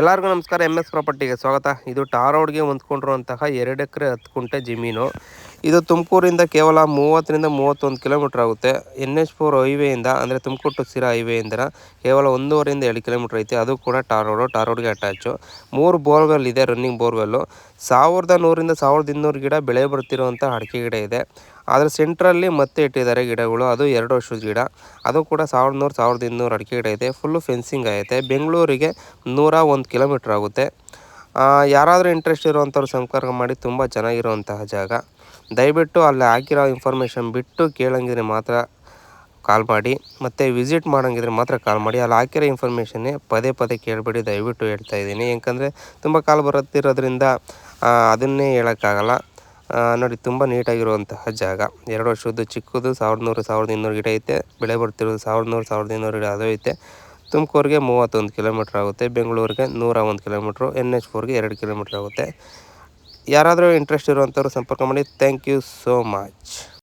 ಎಲ್ಲರಿಗೂ ನಮಸ್ಕಾರ M S ಪ್ರಾಪರ್ಟಿಗೆ ಸ್ವಾಗತ. ಇದು ಟಾರ್ ರೋಡ್ಗೆ ಹೊಂದ್ಕೊಂಡಿರುವಂತಹ ಎರಡು ಎಕರೆ ಹತ್ತು ಕುಂಟೆ ಜಮೀನು. ಇದು ತುಮಕೂರಿಂದ ಕೇವಲ ಮೂವತ್ತರಿಂದ ಮೂವತ್ತೊಂದು ಕಿಲೋಮೀಟ್ರ್ ಆಗುತ್ತೆ. ಎನ್ ಎಚ್ ಫೋರ್ ಹೈವೇಯಿಂದ, ಅಂದರೆ ತುಮಕೂರು ಟು ಸಿರಾ ಹೈವೇಯಿಂದ ಕೇವಲ ಒಂದೂವರೆಯಿಂದ ಎರಡು ಕಿಲೋಮೀಟ್ರ್ ಐತೆ. ಅದು ಕೂಡ ಟಾರ್ ರೋಡು, ಟಾರ್ ರೋಡ್ಗೆ ಅಟ್ಯಾಚು. ಮೂರು ಬೋರ್ವೆಲ್ ಇದೆ ರನ್ನಿಂಗ್ ಬೋರ್ವೆಲ್ಲು ಸಾವಿರದ ನೂರಿಂದ ಸಾವಿರದ ಇನ್ನೂರು ಗಿಡ ಬೆಳೆ ಬರ್ತಿರುವಂಥ ಅಡಿಕೆ ಗಿಡ ಇದೆ. ಅದರ ಸೆಂಟ್ರಲ್ಲಿ ಮತ್ತೆ ಇಟ್ಟಿದ್ದಾರೆ ಗಿಡಗಳು. ಅದು ಎರಡು ವರ್ಷದ ಗಿಡ. ಅದು ಕೂಡ ಸಾವಿರದ ನೂರು ಸಾವಿರದ ಇನ್ನೂರು ಅಡಿಕೆ ಗಿಡ ಇದೆ. ಫುಲ್ಲು ಫೆನ್ಸಿಂಗ್ ಆಗೈತೆ. ಬೆಂಗಳೂರಿಗೆ ನೂರ ಒಂದು ಕಿಲೋಮೀಟ್ರ್ ಆಗುತ್ತೆ. ಯಾರಾದರೂ ಇಂಟ್ರೆಸ್ಟ್ ಇರುವಂಥವ್ರು ಸಂಪರ್ಕ ಮಾಡಿ ತುಂಬ ಚೆನ್ನಾಗಿರುವಂತಹ ಜಾಗ. ದಯವಿಟ್ಟು ಅಲ್ಲಿ ಹಾಕಿರೋ ಇನ್ಫಾರ್ಮೇಷನ್ ಬಿಟ್ಟು ಕೇಳಂಗಿದ್ರೆ ಮಾತ್ರ ಕಾಲ್ ಮಾಡಿ. ಮತ್ತು ವಿಸಿಟ್ ಮಾಡೋಂಗಿದ್ರೆ ಮಾತ್ರ ಕಾಲ್ ಮಾಡಿ. ಅಲ್ಲಿ ಹಾಕಿರೋ ಇನ್ಫಾರ್ಮೇಷನ್ನೇ ಪದೇ ಪದೇ ಕೇಳಬೇಡಿ. ದಯವಿಟ್ಟು ಹೇಳ್ತಾ ಇದ್ದೀನಿ. ಯಾಕಂದರೆ ತುಂಬ ಕಾಲ್ ಬರುತ್ತಿರೋದ್ರಿಂದ ಅದನ್ನೇ ಹೇಳೋಕ್ಕಾಗಲ್ಲ. ನೋಡಿ, ತುಂಬ ನೀಟಾಗಿರುವಂತಹ ಜಾಗ. ಎರಡು ವರ್ಷದ್ದು ಚಿಕ್ಕದು ಸಾವಿರದ ನೂರು ಸಾವಿರದ ಇನ್ನೂರು ಗಿಡ ಐತೆ. ಬೆಳೆ ಬರ್ತಿರೋದು ಸಾವಿರದ ನೂರು ಸಾವಿರದ ಇನ್ನೂರು ಗಿಡ ಅದು ಐತೆ. ತುಮಕೂರಿಗೆ ಮೂವತ್ತೊಂದು ಕಿಲೋಮೀಟ್ರ್ ಆಗುತ್ತೆ. ಬೆಂಗಳೂರಿಗೆ ನೂರ ಒಂದು ಕಿಲೋಮೀಟ್ರು. ಎನ್ ಎಚ್ ಫೋರ್ಗೆ ಎರಡು ಕಿಲೋಮೀಟ್ರ್ ಆಗುತ್ತೆ. ಯಾರಾದರೂ ಇಂಟ್ರೆಸ್ಟ್ ಇರುವಂಥವ್ರು ಸಂಪರ್ಕ ಮಾಡಿ. Thank you so much.